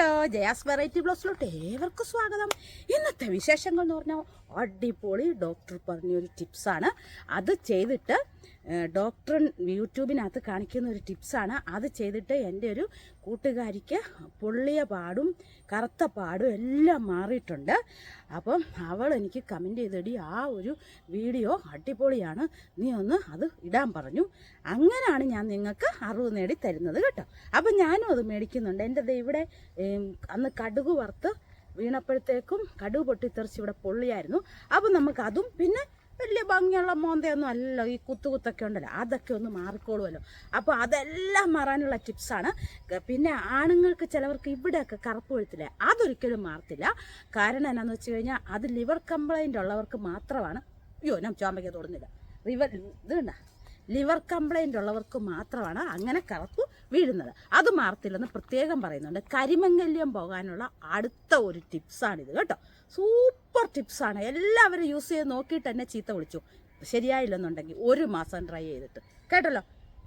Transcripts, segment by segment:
Hello Jaya's variety ബ്ലോസിലോട്ട് ഏവർക്കും സ്വാഗതം. ഇന്നത്തെ വിശേഷങ്ങൾ എന്ന് പറഞ്ഞാൽ അടിപൊളി ഡോക്ടർ പറഞ്ഞൊരു ടിപ്സാണ്. അത് ചെയ്തിട്ട് ഡോക്ടർ യൂട്യൂബിനകത്ത് കാണിക്കുന്ന ഒരു ടിപ്സാണ്. അത് ചെയ്തിട്ട് എന്റെ ഒരു കൂട്ടുകാരിക്ക് പൊള്ളിയ പാടും കറുത്ത പാടും എല്ലാം മാറിയിട്ടുണ്ട്. അപ്പം അവൾ എനിക്ക് കമന്റ് ചെയ്തടി ആ ഒരു വീഡിയോ അടിപൊളിയാണ്. നീ ഒന്ന് അത് ഇടാൻ പറഞ്ഞു. അങ്ങനെയാണ് ഞാൻ നിങ്ങൾക്ക് അറിവ് നേടി തരുന്നത് കേട്ടോ. അപ്പം ഞാനും അത് മേടിക്കുന്നുണ്ട്. എന്റെ ഇവിടെ അന്ന് കടുക് വറുത്ത് വീണപ്പോഴത്തേക്കും കടുക് പൊട്ടിത്തെറിച്ച് ഇവിടെ പൊള്ളിയായിരുന്നു. അപ്പം നമുക്കതും പിന്നെ വലിയ ഭംഗിയുള്ള മോന്തയൊന്നും അല്ലല്ലോ ഈ കുത്തുകുത്തൊക്കെ ഉണ്ടല്ലോ. അതൊക്കെ ഒന്ന് മാറിക്കോളുമല്ലോ. അപ്പോൾ അതെല്ലാം മാറാനുള്ള ടിപ്സാണ്. പിന്നെ ആണുങ്ങൾക്ക് ചിലവർക്ക് ഇവിടെയൊക്കെ കറുപ്പ് കൊഴുത്തില്ല അതൊരിക്കലും മാറത്തില്ല. കാരണം എന്നാന്ന് വെച്ച് കഴിഞ്ഞാൽ അത് ലിവർ കംപ്ലൈന്റ് ഉള്ളവർക്ക് മാത്രമാണ്. അയ്യോ ഞാൻ ചോമ്പയ്ക്ക് തൊടുന്നില്ല. ലിവർ ഇത് ലിവർ കംപ്ലൈന്റ് ഉള്ളവർക്ക് മാത്രമാണ് അങ്ങനെ കറുപ്പ് വീഴുന്നത്. അത് മാറത്തില്ലെന്ന് പ്രത്യേകം പറയുന്നുണ്ട്. കരിമംഗല്യം പോകാനുള്ള അടുത്ത ഒരു ടിപ്സാണിത് കേട്ടോ. സൂപ്പർ ടിപ്സാണ്. എല്ലാവരും യൂസ് ചെയ്ത് നോക്കിയിട്ട് തന്നെ ചീത്ത വിളിച്ചു. ശരിയായില്ലെന്നുണ്ടെങ്കിൽ ഒരു മാസം ട്രൈ ചെയ്തിട്ട്. കേട്ടല്ലോ?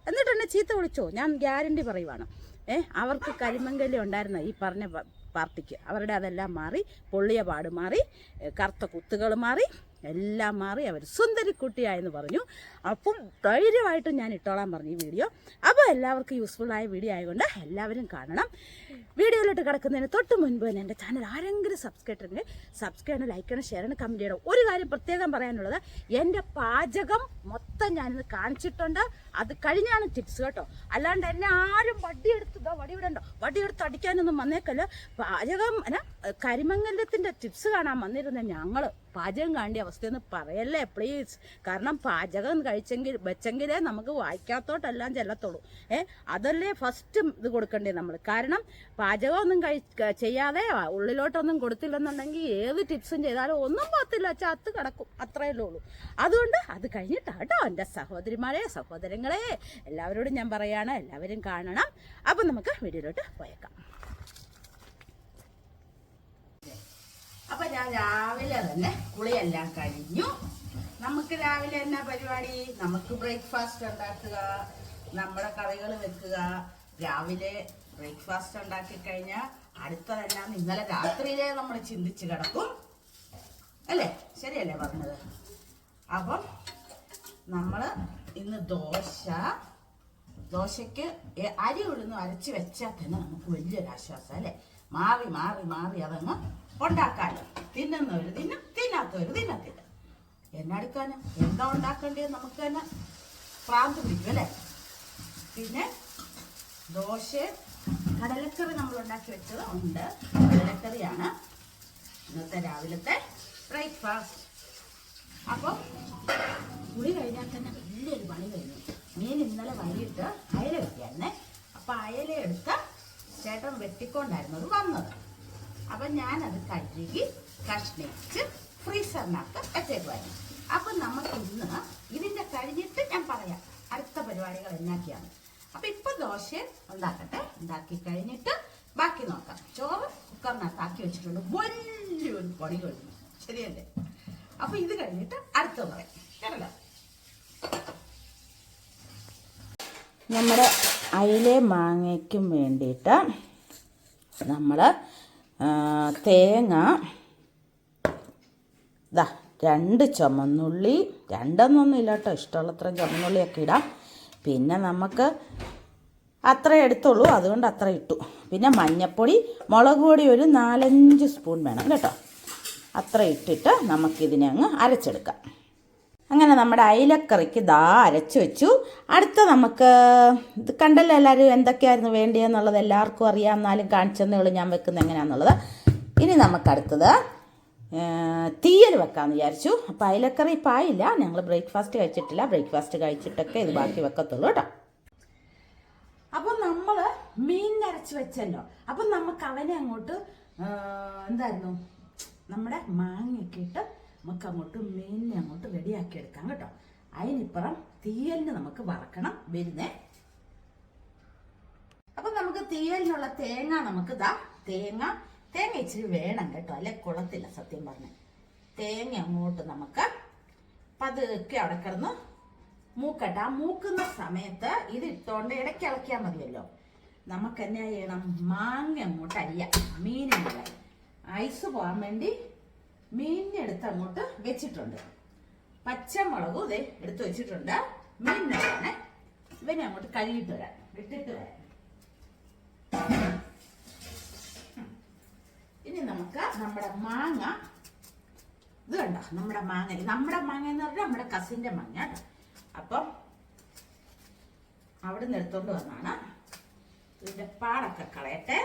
എന്നിട്ട് തന്നെ ചീത്ത വിളിച്ചോ? ഞാൻ ഗ്യാരണ്ടി പറയുവാണ്. ഏ അവർക്ക് കരിമംഗല്യം ഉണ്ടായിരുന്ന ഈ പറഞ്ഞ പാർട്ടിക്ക്. അവരുടെ അതെല്ലാം മാറി പൊള്ളിയ പാട് മാറി കറുത്ത കുത്തുകൾ മാറി എല്ലാം മാറി അവർ സുന്ദരിക്കുട്ടിയായെന്ന് പറഞ്ഞു. അപ്പം ധൈര്യമായിട്ട് ഞാൻ ഇട്ടോളാൻ പറഞ്ഞു ഈ വീഡിയോ. അപ്പോൾ എല്ലാവർക്കും യൂസ്ഫുള്ളായ വീഡിയോ ആയതുകൊണ്ട് എല്ലാവരും കാണണം. വീഡിയോയിലോട്ട് കിടക്കുന്നതിന് തൊട്ട് മുൻപ് തന്നെ എന്റെ ചാനൽ ആരെങ്കിലും സബ്സ്ക്രൈബ് ചെയ്യണമെങ്കിൽ സബ്സ്ക്രൈബ് ചെയ്യണം ലൈക്ക് ചെയ്യണം ഷെയർ ചെയ്യണം കമന്റ് ചെയ്യണം. ഒരു കാര്യം പ്രത്യേകം പറയാനുള്ളത് എന്റെ പാചകം മൊത്തം ഞാനിത് കാണിച്ചിട്ടുണ്ട്. അത് കഴിഞ്ഞാണ് ടിപ്സ് കേട്ടോ. അല്ലാണ്ട് എന്നെ ആരും വടിയെടുത്ത് ഇതോ വടിയിടണ്ടോ വടിയെടുത്ത് അടിക്കാനൊന്നും വന്നേക്കല്ല. പാചകം അല്ല കരിമംഗലത്തിന്റെ ടിപ്സ് കാണാൻ വന്നിരുന്ന ഞങ്ങൾ പാചകം കാണേണ്ട അവസ്ഥയെന്ന് പറയല്ലേ പ്ലീസ് കാരണം പാചകം കഴിച്ചെങ്കിൽ വെച്ചെങ്കിലേ നമുക്ക് വായിക്കാത്തോട്ടെല്ലാം ചെല്ലത്തുള്ളൂ. ഏ അതല്ലേ ഫസ്റ്റ് ഇത് കൊടുക്കണ്ടേ നമ്മൾ കാരണം പാചകമൊന്നും കഴി ചെയ്യാതെ ഉള്ളിലോട്ടൊന്നും കൊടുത്തില്ലെന്നുണ്ടെങ്കിൽ ഏത് ടിപ്സും ചെയ്താലും ഒന്നും പത്തില്ല അത്ത് കിടക്കും. അത്രയല്ലേ ഉള്ളൂ. അതുകൊണ്ട് അത് കഴിഞ്ഞിട്ടാട്ടോ എന്റെ സഹോദരിമാരെ സഹോദരങ്ങളെ എല്ലാവരോടും ഞാൻ പറയാണ് എല്ലാവരും കാണണം. അപ്പം നമുക്ക് വീഡിയോയിലോട്ട് പോയേക്കാം. അപ്പൊ ഞാൻ രാവിലെ തന്നെ കുളിയെല്ലാം കഴിഞ്ഞു. നമുക്ക് രാവിലെ എന്നാ പരിപാടി? നമുക്ക് ബ്രേക്ക്ഫാസ്റ്റ് ഉണ്ടാക്കുക നമ്മുടെ കറികൾ വെക്കുക. രാവിലെ ബ്രേക്ക്ഫാസ്റ്റ് ഉണ്ടാക്കി കഴിഞ്ഞാൽ അടുത്തതെല്ലാം ഇന്നലെ രാത്രിയിലെ നമ്മൾ ചിന്തിച്ച് കിടക്കും. അല്ലേ? ശരിയല്ലേ പറഞ്ഞത്? അപ്പം നമ്മൾ ഇന്ന് ദോശ ദോശയ്ക്ക് അരി ഉഴുന്ന് അരച്ച് വെച്ചാൽ തന്നെ നമുക്ക് വലിയൊരു ആശ്വാസം അല്ലേ? മാറി മാറി മാറി അതങ്ങ് ഉണ്ടാക്കാമല്ലോ തിന്നുന്നവർ തിന്നും തിന്നാത്തവർ തിന്നത്തില്ല. എന്നെടുക്കാന് എന്താ ഉണ്ടാക്കേണ്ടത് നമുക്ക് തന്നെ? പ്രാന്ത് പിടിക്കും അല്ലേ? പിന്നെ ദോശ കടലക്കറി നമ്മൾ ഉണ്ടാക്കി വെച്ചത് ഉണ്ട്. കടലക്കറിയാണ് ഇന്നത്തെ രാവിലത്തെ ബ്രേക്ക്ഫാസ്റ്റ്. അപ്പം കുളി കഴിഞ്ഞാൽ തന്നെ വലിയൊരു പണി കഴിഞ്ഞു. മീൻ ഇന്നലെ വൈകിട്ട് അയല വെക്കായിരുന്നേ. അപ്പം അയല എടുത്ത് ചേട്ടൻ വെട്ടിക്കൊണ്ടായിരുന്നു അത് വന്നത്. അപ്പം ഞാനത് കഴുകി കഷ്ണിച്ച് ഫ്രീസറിനകത്ത് എത്തേണ്ടി അപ്പം നമുക്ക് ഇന്ന് ഇതിന്റെ കഴിഞ്ഞിട്ട് ഞാൻ പറയാം അടുത്ത പരിപാടികൾ എന്നാക്കിയാണ്. അപ്പം ഇപ്പം ദോശ ഉണ്ടാക്കട്ടെ. ഉണ്ടാക്കി കഴിഞ്ഞിട്ട് ബാക്കി നോക്കാം. ചോറ് കുക്കറിനകത്ത് ആക്കി വെച്ചിട്ടുണ്ട്. വലിയൊരു പൊടി കഴിഞ്ഞു ശരിയല്ലേ? അപ്പൊ ഇത് കഴിഞ്ഞിട്ട് അടുത്ത പറയാം. കേട്ടല്ലോ? നമ്മുടെ അയിലെ മാങ്ങയ്ക്കും വേണ്ടിയിട്ട് നമ്മൾ തേങ്ങ ഇതാ രണ്ട് ചുമന്നുള്ളി. രണ്ടെന്നൊന്നും ഇല്ല കേട്ടോ ഇഷ്ടമുള്ളത്ര ചുമന്നുള്ളിയൊക്കെ ഇടാം. പിന്നെ നമുക്ക് അത്ര എടുത്തുള്ളൂ അതുകൊണ്ട് അത്ര ഇട്ടു. പിന്നെ മഞ്ഞപ്പൊടി മുളക് പൊടി ഒരു നാലഞ്ച് സ്പൂൺ വേണം കേട്ടോ. അത്ര ഇട്ടിട്ട് നമുക്കിതിനെ അങ്ങ് അരച്ചെടുക്കാം. അങ്ങനെ നമ്മുടെ അയിലക്കറിക്ക് ദാ അരച്ചു വെച്ചു. അടുത്ത നമുക്ക് ഇത് കണ്ടല്ലോ എല്ലാവരും എന്തൊക്കെയായിരുന്നു വേണ്ടിയെന്നുള്ളത് എല്ലാവർക്കും അറിയാം. എന്നാലും കാണിച്ചെന്നേ ഉള്ളൂ ഞാൻ വെക്കുന്നത് എങ്ങനെയാണെന്നുള്ളത് ഇനി നമുക്ക് അടുത്തത് ഏർ, തീയൽ വെക്കാമെന്ന് വിചാരിച്ചു. അപ്പോൾ അയലക്കറി പായില്ല. ഞങ്ങൾ ബ്രേക്ക്ഫാസ്റ്റ് കഴിച്ചിട്ടില്ല. ബ്രേക്ക്ഫാസ്റ്റ് കഴിച്ചിട്ടൊക്കെ ഇത് ബാക്കി വെക്കത്തുള്ളൂ കേട്ടോ. അപ്പൊ നമ്മൾ മീൻ അരച്ച് വെച്ചല്ലോ. അപ്പൊ നമുക്ക് അവനെ അങ്ങോട്ട് എന്തായിരുന്നു? നമ്മുടെ മാങ്ങയൊക്കെ ഇട്ട് നമുക്ക് അങ്ങോട്ട് മീനിനെ അങ്ങോട്ട് റെഡിയാക്കി എടുക്കാം കേട്ടോ. അതിനിപ്പുറം തീയലിന് നമുക്ക് വറക്കണം വരുന്നേ. അപ്പൊ നമുക്ക് തീയലിനുള്ള തേങ്ങ നമുക്ക് ഇതാ തേങ്ങ തേങ്ങ ഇച്ചിരി വേണം കേട്ടോ. അല്ലെ? കുളത്തില്ല സത്യം പറഞ്ഞ. തേങ്ങ അങ്ങോട്ട് നമുക്ക് പതുക്കെ അവിടെ കിടന്ന് മൂക്കട്ടെ. ആ മൂക്കുന്ന സമയത്ത് ഇത് ഇട്ടോണ്ട് ഇടയ്ക്ക് ഇളക്കിയാൽ മതിയല്ലോ. നമുക്ക് എന്നാ ചെയ്യണം? മാങ്ങ അങ്ങോട്ട് അരിയാം. മീനുള്ള ഐസ് പോകാൻ വേണ്ടി മീനിനെടുത്ത് അങ്ങോട്ട് വെച്ചിട്ടുണ്ട്. പച്ചമുളകും ഇതേ എടുത്ത് വെച്ചിട്ടുണ്ട്. മീനിനാണ് ഇവനെ അങ്ങോട്ട് കഴുകിയിട്ട് വരാം. ഇട്ടിട്ട് വരാം. ഇനി നമുക്ക് നമ്മുടെ മാങ്ങ. ഇത് കണ്ടോ? നമ്മുടെ മാങ്ങ. നമ്മുടെ മാങ്ങ എന്ന് പറഞ്ഞാൽ നമ്മുടെ കസിന്റെ മാങ്ങ കേട്ടോ. അപ്പം അവിടെ നിന്ന് എടുത്തോണ്ട് വന്നാണ് ഇതിന്റെ പാടൊക്കെ കളയട്ടെ.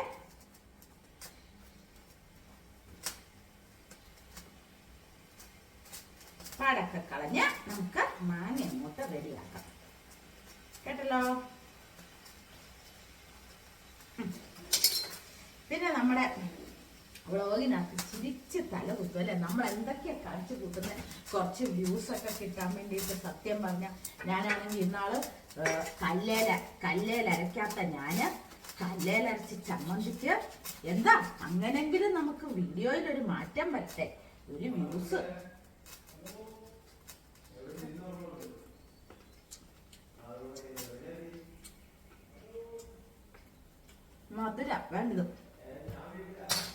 പാടൊക്കെ കളഞ്ഞ് നമുക്ക് മാങ്ങ അങ്ങോട്ട് റെഡിയാക്കാം. കേട്ടല്ലോ? പിന്നെ നമ്മുടെ വ്ളോഗിനകത്ത് ചിരിച്ച് തല കുത്തും അല്ലെ? നമ്മൾ എന്തൊക്കെയാ കാണിച്ചു കൂട്ടുന്നത് കുറച്ച് വ്യൂസ് ഒക്കെ കിട്ടാൻ വേണ്ടിയിട്ട് സത്യം പറഞ്ഞ ഞാനാണെങ്കിൽ ഇന്നാൾ കല്ലേല ഞാൻ കല്ലേൽ അരച്ച് ചമ്മന്തിക്ക് എന്താ? അങ്ങനെങ്കിലും നമുക്ക് വീഡിയോയിൽ ഒരു മാറ്റം വരട്ടെ. ഒരു വ്യൂസ് മധുര വേണ്ടത്.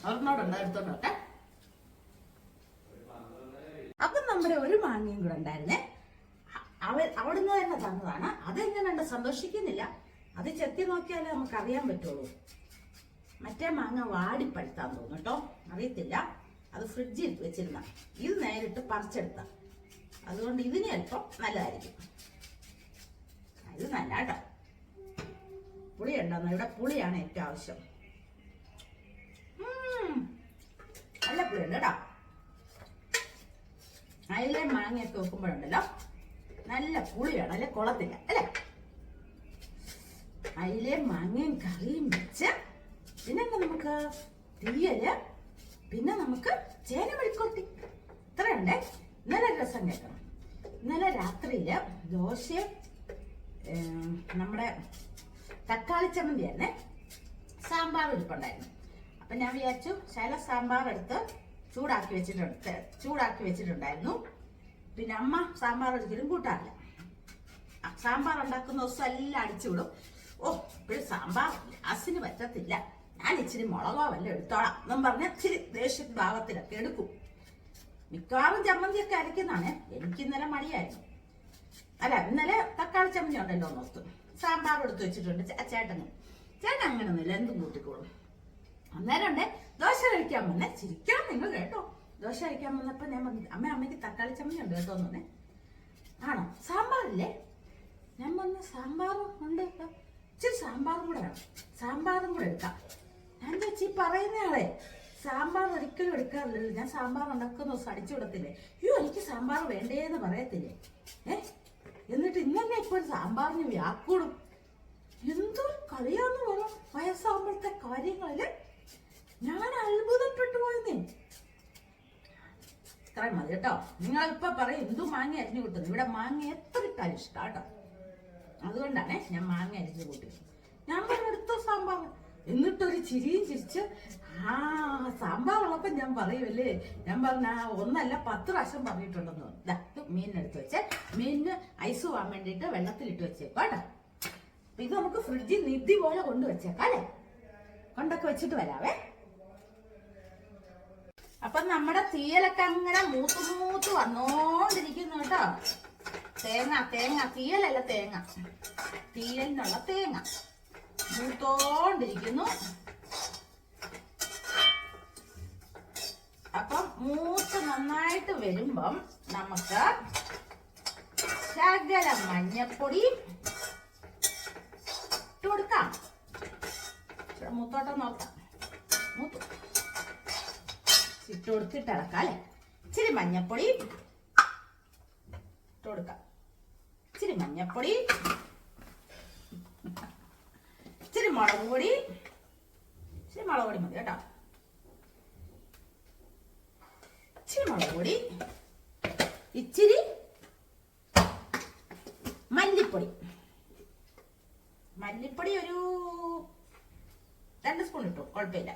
എടുത്തോട്ടെ അപ്പൊ നമ്മുടെ ഒരു മാങ്ങയും കൂടെ ഉണ്ടായിരുന്നേ. അവൾ അവ അവിടുന്ന് തന്നെ തന്നതാണ്. അതെങ്ങനെയുണ്ട്? സന്തോഷിക്കുന്നില്ല. അത് ചെത്തി നോക്കിയാലേ നമുക്ക് അറിയാൻ പറ്റുള്ളൂ. മറ്റേ മാങ്ങ വാടിപ്പഴുത്താൻ തോന്നും കേട്ടോ. അറിയത്തില്ല. അത് ഫ്രിഡ്ജിൽ വെച്ചിരുന്ന. ഇത് നേരിട്ട് പറിച്ചെടുത്ത. അതുകൊണ്ട് ഇതിന് അല്പം നല്ലതായിരിക്കും. ഇത് നല്ല കേട്ടോ പുളി ഉണ്ടോന്ന് ഇവിടെ പുളിയാണ് ഏറ്റവും ആവശ്യം. നല്ല ഉണ്ട് കേട്ടോ നല്ല മാങ്ങയൊക്കെ വെക്കുമ്പോഴുണ്ടല്ലോ. നല്ല പുളിയാണ് അല്ലെ കുളത്തില്ല അല്ലേ? അതിലെ മാങ്ങയും കറിയും വെച്ച് പിന്നെ നമുക്ക് തീയൽ പിന്നെ നമുക്ക് ചേന മെഴുക്കോട്ടി ഇത്രയുണ്ടേ. ഇന്നലെ രസം കേൾക്കണം. ഇന്നലെ രാത്രിയിൽ ദോശയും നമ്മുടെ തക്കാളി ചമ്മന്തി തന്നെ സാമ്പാർ ഇരിപ്പുണ്ടായിരുന്നു. അപ്പം ഞാൻ വിചാരിച്ചു ശൈല സാമ്പാർ എടുത്ത് ചൂടാക്കി വെച്ചിട്ടുണ്ട്. ചൂടാക്കി വെച്ചിട്ടുണ്ടായിരുന്നു. പിന്നെ അമ്മ സാമ്പാർ ഒരിക്കലും കൂട്ടാറില്ല. സാമ്പാർ ഉണ്ടാക്കുന്ന ദിവസം എല്ലാം അടിച്ചു വിടും. ഓ ഇപ്പോഴും സാമ്പാർ ഗ്യാസിന് പറ്റത്തില്ല. ഞാൻ ഇച്ചിരി മുളകോ വല്ല എടുത്തോളാം എന്നും പറഞ്ഞ ഇച്ചിരി ദേഷ്യ ഭാഗത്തിലൊക്കെ എടുക്കും. മിക്കവാറും ചമ്മന്തിയൊക്കെ അരയ്ക്കുന്നതാണ്. എനിക്ക് ഇന്നലെ മടിയായിരുന്നു. അല്ല ഇന്നലെ തക്കാളി ചമ്മന്തി ഉണ്ടല്ലോ നോർത്തു സാമ്പാർ എടുത്ത് വെച്ചിട്ടുണ്ട് ചേട്ടന്. ചേട്ടൻ അങ്ങനൊന്നുമില്ല. എന്തും കൂട്ടിക്കോളും. അന്നേരം ഉണ്ട് ദോശ കഴിക്കാൻ വന്നെ. ചിരിക്കണം നിങ്ങൾ കേട്ടോ. ദോശ കഴിക്കാൻ വന്നപ്പോ ഞാൻ പറഞ്ഞു അമ്മ അമ്മയ്ക്ക് തക്കാളി ചമ്മന്തി ഉണ്ട് കേട്ടോ എന്ന് ആണോ? സാമ്പാറില്ലേ? ഞാൻ പറഞ്ഞു സാമ്പാറും ഉണ്ട് കേട്ടോ. ഇച്ചിരി സാമ്പാറും കൂടെ വേണം. സാമ്പാറും കൂടെ എടുക്കാം. ഞാൻ ചേച്ചി പറയുന്നയാളെ സാമ്പാർ ഒരിക്കലും എടുക്കാറില്ലല്ലോ ഞാൻ സാമ്പാർ ഉണ്ടാക്കുന്ന ദിവസം അടിച്ചു വിടത്തില്ലേ അയ്യോ എനിക്ക് സാമ്പാർ വേണ്ടേന്ന് പറയത്തില്ലേ? ഏ? എന്നിട്ട് ഇന്നെ ഇപ്പോൾ സാമ്പാറിന് വ്യാക്കൂടും എന്തൊരു കളിയാന്ന് പറയാം വയസ്സാകുമ്പോഴത്തെ കാര്യങ്ങളിൽ ഞാൻ അത്ഭുതപ്പെട്ടു പോയെന്നേ. ഇത്രയും മതി കേട്ടോ. നിങ്ങൾ ഇപ്പൊ പറയും എന്തു മാങ്ങ അരിഞ്ഞു കൂട്ടുന്നു? ഇവിടെ മാങ്ങ എത്ര ഇട്ടാലും ഇഷ്ടം കേട്ടോ അതുകൊണ്ടാണ് ഞാൻ മാങ്ങ അരിഞ്ഞു കൂട്ടി ഞാൻ പറഞ്ഞു എടുത്തോ സാമ്പാർ. എന്നിട്ടൊരു ചിരിയും ചിരിച്ച് ആ സാമ്പാർ ഉള്ളപ്പം ഞാൻ പറയുമല്ലേ ഞാൻ പറഞ്ഞ "ആ, ഒന്നല്ല പത്ത് പ്രാവശ്യം പറഞ്ഞിട്ടുണ്ടെന്ന് ഇതാ മീനിനെടുത്ത് വെച്ച് മീനിന് ഐസ് പോകാൻ വേണ്ടിയിട്ട് വെള്ളത്തിലിട്ട് വെച്ചേക്കാം കേട്ടോ. ഇത് നമുക്ക് ഫ്രിഡ്ജിൽ നിധി പോലെ കൊണ്ടുവച്ചേക്കാം അല്ലേ? കൊണ്ടൊക്കെ വെച്ചിട്ട് വരാവേ. അപ്പൊ നമ്മുടെ തീയലൊക്കെ അങ്ങനെ മൂത്ത് മൂത്ത് വന്നോണ്ടിരിക്കുന്നു കേട്ടോ. തേങ്ങ തേങ്ങ തീയലല്ല തേങ്ങ. തീയലിനുള്ള തേങ്ങ. മൂത്തോണ്ടിരിക്കുന്നു. അപ്പം മൂത്ത് നന്നായിട്ട് വരുമ്പം നമുക്ക് ശകല മഞ്ഞപ്പൊടി ഇട്ട് കൊടുക്കാം. ഇച്ചിരി മൂത്തോട്ടം നോക്കാം മൂത്തു. ഇട്ട് കൊടുത്തിട്ട് ഇളക്കാം അല്ലേ? ഇച്ചിരി മഞ്ഞപ്പൊടി ഇട്ട് കൊടുക്കാം. ഇച്ചിരി മഞ്ഞപ്പൊടി ഇച്ചിരി മുളക് പൊടി ഇച്ചിരി മുളക് പൊടി മതി കേട്ടോ. ഇച്ചിരി മുളക് പൊടി ഇച്ചിരി മല്ലിപ്പൊടി. മല്ലിപ്പൊടി ഒരു രണ്ട് സ്പൂൺ ഇട്ടു കുഴപ്പമില്ല.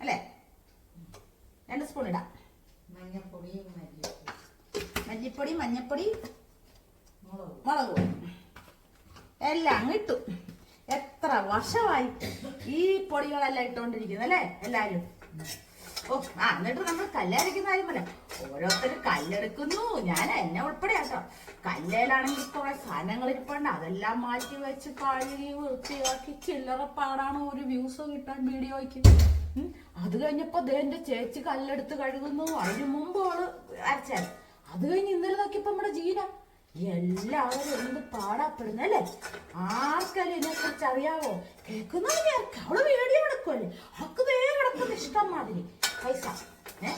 അല്ലേ? രണ്ട് സ്പൂൺ ഇടാം. മഞ്ഞപ്പൊടി മല്ലിപ്പൊടി. മഞ്ഞപ്പൊടി മുളക്. പൊടി. എല്ലാം അങ്ങ് ഇട്ടു. എത്ര വർഷമായി ഈ പൊടികളെല്ലാം ഇട്ടുകൊണ്ടിരിക്കുന്നു അല്ലേ? എല്ലാരും. ഓ ആ എന്നിട്ട് നമ്മൾ കല്ലരയ്ക്കുന്ന കാര്യമല്ല ഓരോരുത്തർ കല്ലെടുക്കുന്നു. ഞാൻ എന്നെ ഉൾപ്പെടെ കേട്ടോ കല്ലേലാണെങ്കിൽ കുറെ സാധനങ്ങൾ ഇരിപ്പുണ്ട്. അതെല്ലാം മാറ്റി വെച്ച് കഴുകി വൃത്തിയാക്കി ചില്ലറ പാടാണ് ഒരു വ്യൂസ് കിട്ടാൻ വീഡിയോയ്ക്ക്. അത് കഴിഞ്ഞപ്പോ ദേ എന്റെ ചേച്ചി കല്ലെടുത്ത് കഴുകുന്നു. അതിനു മുമ്പ് അവൾ അരച്ചാൽ അത് കഴിഞ്ഞ് ഇന്നലെ നോക്കിയപ്പോ നമ്മുടെ ജീന. എല്ലാവരും എന്ത് പാടാപ്പെടുന്നല്ലേ ആർക്കല്ലേ ഇതിനെ കുറിച്ച് അറിയാവോ? കേൾക്കുന്നവർക്ക് ആർക്ക്? അവൾ വീഡിയോ കിടക്കുമല്ലേ അവക്ക് ദേ കിടക്കുന്ന ഇഷ്ടം മാതിരി പൈസ. ഏ?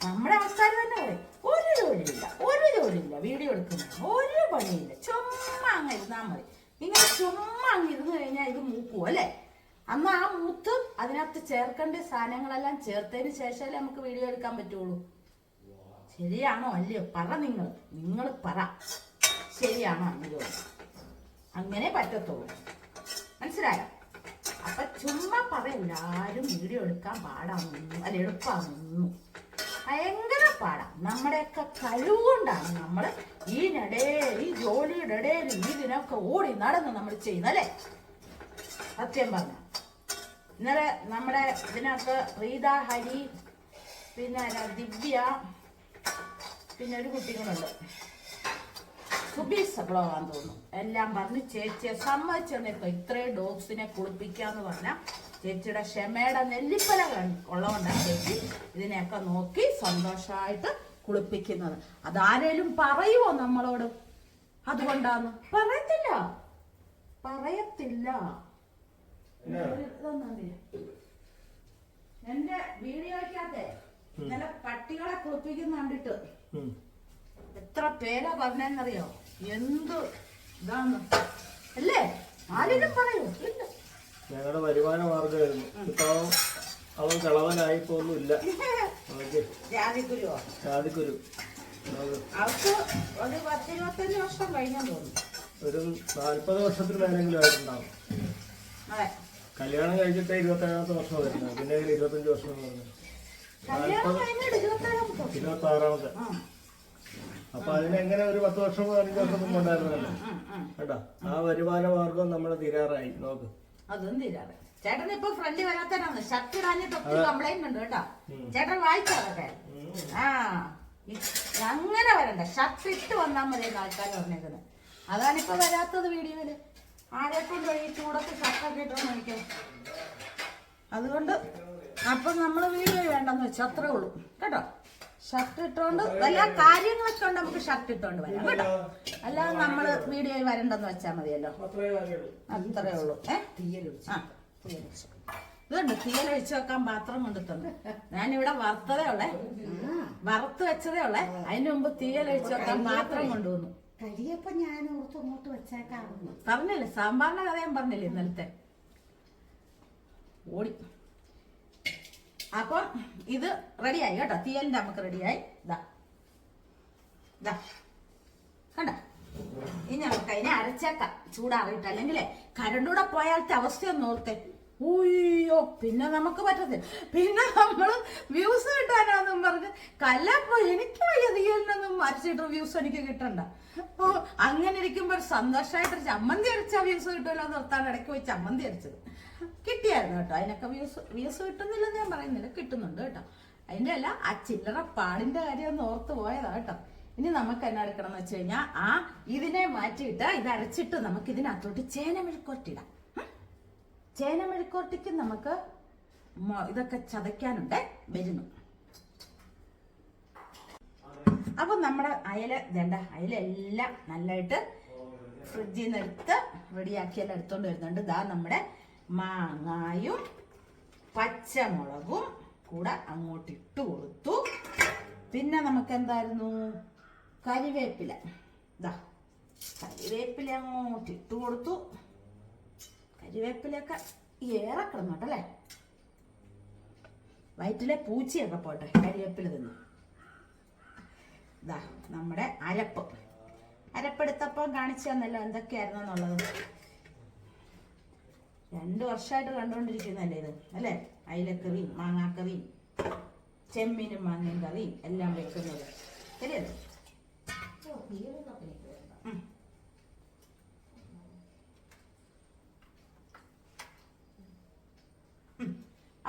നമ്മുടെ ആൾക്കാർ തന്നെ പറയും ഒരു ജോലിയില്ല. ഒരു ജോലിയില്ല വീഡിയോ എടുക്കുന്ന. ഒരു പണിയില്ല. ചുമ്മാ അങ്ങ് ഇരുന്നാ മതി. ഇങ്ങനെ ചുമ്മാ അങ്ങ് ഇരുന്ന് കഴിഞ്ഞാൽ ഇത് മൂക്കും അല്ലേ? അന്ന് ആ മൂത്ത് അതിനകത്ത് ചേർക്കേണ്ട സാധനങ്ങളെല്ലാം ചേർത്തതിന് ശേഷമല്ലേ നമുക്ക് വീഡിയോ എടുക്കാൻ പറ്റുള്ളൂ. ശരിയാണോ അല്ലയോ? പറ നിങ്ങൾ. നിങ്ങൾ പറ. ശരിയാണോ അല്ലയോ? അങ്ങനെ പറ്റത്തുള്ളൂ. മനസ്സിലായോ? അപ്പൊ ചുമ്മാ പറ എല്ലാരും വീഡിയോ എടുക്കാൻ പാടാമെന്നു അല്ല എളുപ്പമാണെന്നു ഭയങ്കര പാടാം. നമ്മുടെയൊക്കെ കഴിവുകൊണ്ടാണ് നമ്മൾ ഈ നടേ ഈ ജോലിയുടെ ഇടയിൽ ഇതിനൊക്കെ ഓടി നടന്ന് നമ്മൾ ചെയ്യുന്നല്ലേ സത്യം പറഞ്ഞ. ഇന്നലെ നമ്മുടെ ഇതിനകത്ത് റീത ഹരി പിന്നെ ദിവ്യ പിന്നെ ഒരു കുട്ടികളുണ്ട് സുബീസ് സബ്ളോവാന്ന് തോന്നുന്നു. എല്ലാം പറഞ്ഞ് ചേച്ചിയെ ഇപ്പൊ ഇത്രയും ഡോഗ്സിനെ കുളിപ്പിക്കാന്ന് പറഞ്ഞാൽ ചേച്ചിയുടെ ക്ഷമയുടെ നെല്ലിപ്പല കണ്ട്- ഉള്ളതുകൊണ്ടാണ് ചേച്ചി ഇതിനെയൊക്കെ നോക്കി സന്തോഷമായിട്ട് കുളിപ്പിക്കുന്നത്. അതാരേലും പറയുമോ നമ്മളോട്? അതുകൊണ്ടാന്ന്? പറയത്തില്ല. പറയത്തില്ല? എന്റെ വീഡിയോയ്ക്കകത്തെ ഇന്നലെ പട്ടികളെ കുളിപ്പിക്കുന്ന കണ്ടിട്ട്. എത്ര പേരാ പറഞ്ഞെന്നറിയോ? എന്ത് ഇതാണ്? അല്ലേ? ആരും പറയൂ. ഞങ്ങളുടെ വരുമാന മാർഗമായിരുന്നു. ഇപ്പൊ അവൻ കളവനായി ഇല്ല ജാതിക്കുരു. അവർക്ക് ഒരു പത്തിരുപത്തഞ്ച് വർഷം കഴിഞ്ഞാൽ തോന്നുന്നു. ഒരു നാല്പത് വർഷത്തിൽ മേലെങ്കിലും ആയിട്ടുണ്ടാവും. അതെ. കല്യാണം കഴിഞ്ഞിട്ട് ഇരുപത്തേഴാമത്തെ വർഷം വരുന്നത് പിന്നെ ഇരുപത്തഞ്ച് വർഷം എന്ന് പറഞ്ഞു. കല്യാണം കഴിഞ്ഞിട്ട് ഇരുപത്തേഴാമത്തെ വർഷം. ഇരുപത്തി ആറാമത്തെ അപ്പൊ അതിനെങ്ങനെ ഒരു പത്ത് വർഷം പതിനഞ്ച് വർഷം മുമ്പ് ഉണ്ടായിരുന്നല്ലോ. കേട്ടോ. ആ വരുമാന മാർഗം നമ്മുടെ തീരാറായി. നോക്ക്. അതും ചേട്ടൻ ഇപ്പൊ ഫ്രണ്ട് വരാത്തനാണ് ഷർട്ട് ഇടാഞ്ഞിട്ട് ഒത്തിരി കംപ്ലൈന്റ് ഉണ്ട് കേട്ടോ. ചേട്ടൻ വായിച്ചോ അതൊക്കെ? ആ. ഇ- അങ്ങനെ വരണ്ട. ഷർട്ട് ഇട്ട് വന്നാൽ മതി ആൾക്കാർ പറഞ്ഞേക്കുന്നത് അതാണ് ഇപ്പൊ വരാത്തത് വീഡിയോയിൽ. ആരെ കൊണ്ട് ഈ ചൂടത്ത് ഷർട്ടൊക്കെ ഇട്ടോ നോക്കാം അതുകൊണ്ട് അപ്പൊ നമ്മൾ വീഡിയോ വേണ്ടെന്ന് വെച്ചാൽ അത്രേ ഉള്ളൂ. കേട്ടോ? ഷർട്ട് ഇട്ടോണ്ട് എല്ലാ കാര്യങ്ങളൊക്കെ ഉണ്ട് നമുക്ക് ഷർട്ട് ഇട്ടോണ്ട് വരാം കേട്ടോ? അല്ലാതെ നമ്മൾ വീഡിയോയിൽ വരണ്ടെന്ന് വെച്ചാൽ മതിയല്ലോ. അത്രേ ഉള്ളൂ. ഏ? ആ ഇതുണ്ട് ഒഴിച്ചു വെക്കാൻ പാത്രം കൊണ്ടിട്ടുണ്ട്. ഞാനിവിടെ വറുത്തതേ ഉള്ളേ. വറുത്ത് വെച്ചതേ ഉള്ളേ. അതിന് മുമ്പ് തീയൽ ഒഴിച്ചു വെക്കാൻ പാത്രം കൊണ്ടുവന്നു. കരിയപ്പ ഞാൻ ഓർത്ത് അങ്ങോട്ട് വെച്ചേക്കാറുണ്ട്. പറഞ്ഞില്ലേ സാമ്പാറിന്റെ കഥ ഞാൻ പറഞ്ഞില്ലേ ഇന്നലത്തെ? ഓടി. അപ്പം ഇത് റെഡിയായി കേട്ടോ തീയലിന്റെ നമുക്ക് റെഡിയായി. ഇതാ ഇതാ കണ്ട? ഇനി നമുക്ക് അതിനെ അരച്ചേക്കാം ചൂടാറിയിട്ട്. അല്ലെങ്കിലേ കരണ്ടൂടെ പോയാലത്തെ അവസ്ഥയൊന്നും ഓർത്തെ. ഉയ്യോ പിന്നെ നമുക്ക് പറ്റത്തില്ല. പിന്നെ നമ്മൾ വ്യൂസ് കിട്ടാനാന്നും പറഞ്ഞ് കല്ലപ്പോ എനിക്ക് വയ്യ തീയലിനൊന്നും അരച്ചിട്ട് വ്യൂസ് എനിക്ക് കിട്ടണ്ട. അപ്പൊ അങ്ങനെ ഇരിക്കുമ്പോ ഒരു സന്തോഷമായിട്ട് ചമ്മന്തി അടിച്ച വ്യൂസ് കിട്ടുമല്ലോ എന്ന് ഓർത്താണ് ഇടയ്ക്ക് പോയി ചമ്മന്തി അടിച്ചത് കിട്ടിയായിരുന്നു കേട്ടോ. അതിനൊക്കെ വ്യൂസ് വ്യൂസ് കിട്ടുന്നില്ലെന്ന് ഞാൻ പറയുന്നില്ല. കിട്ടുന്നുണ്ട് കേട്ടോ. അതിന്റെ അല്ല ആ ചില്ലറ പാടിന്റെ കാര്യം ഒന്ന് ഓർത്ത് പോയതാ കേട്ടോ. ഇനി നമുക്ക് എന്നാ എടുക്കണം എന്ന് വെച്ച് കഴിഞ്ഞാൽ ആ ഇതിനെ മാറ്റിയിട്ട് ഇത് അരച്ചിട്ട് നമുക്ക് ഇതിനകത്തോട്ട് ചേന മെഴുക്കോട്ടിടാം ഉം? ചേന മെഴുക്കോട്ടിക്ക് നമുക്ക് ഇതൊക്കെ ചതയ്ക്കാനുണ്ട്. വരുന്നു. അപ്പൊ നമ്മുടെ അയല ഇതേണ്ട അയലെല്ലാം നല്ലതായിട്ട് ഫ്രിഡ്ജിൽ നിന്ന് എടുത്ത് റെഡിയാക്കിയെല്ലാം എടുത്തോണ്ട് വരുന്നുണ്ട്. ഇതാ നമ്മുടെ മാങ്ങായും പച്ചമുളകും കൂടെ അങ്ങോട്ട് ഇട്ട് കൊടുത്തു. പിന്നെ നമുക്ക് എന്തായിരുന്നു കരിവേപ്പില. ഇതാ കരിവേപ്പില അങ്ങോട്ട് ഇട്ട് കൊടുത്തു. കരിവേപ്പിലൊക്കെ ഏറെ കിടന്നോട്ടല്ലേ വയറ്റിലെ പൂച്ചയൊക്കെ പോട്ടെ കരിവേപ്പില തിന്നു. ഇതാ നമ്മുടെ അരപ്പ്. അരപ്പെടുത്തപ്പം കാണിച്ചു തന്നല്ലോ എന്തൊക്കെയായിരുന്നു എന്നുള്ളത്. രണ്ടു വർഷമായിട്ട് കണ്ടുകൊണ്ടിരിക്കുന്നല്ലേ ഇത് അല്ലേ? അയിലക്കറിയും മാങ്ങാക്കറിയും ചെമ്മീനും മാങ്ങയും കറിയും എല്ലാം വെക്കുന്നത്. ശരിയല്ലേ?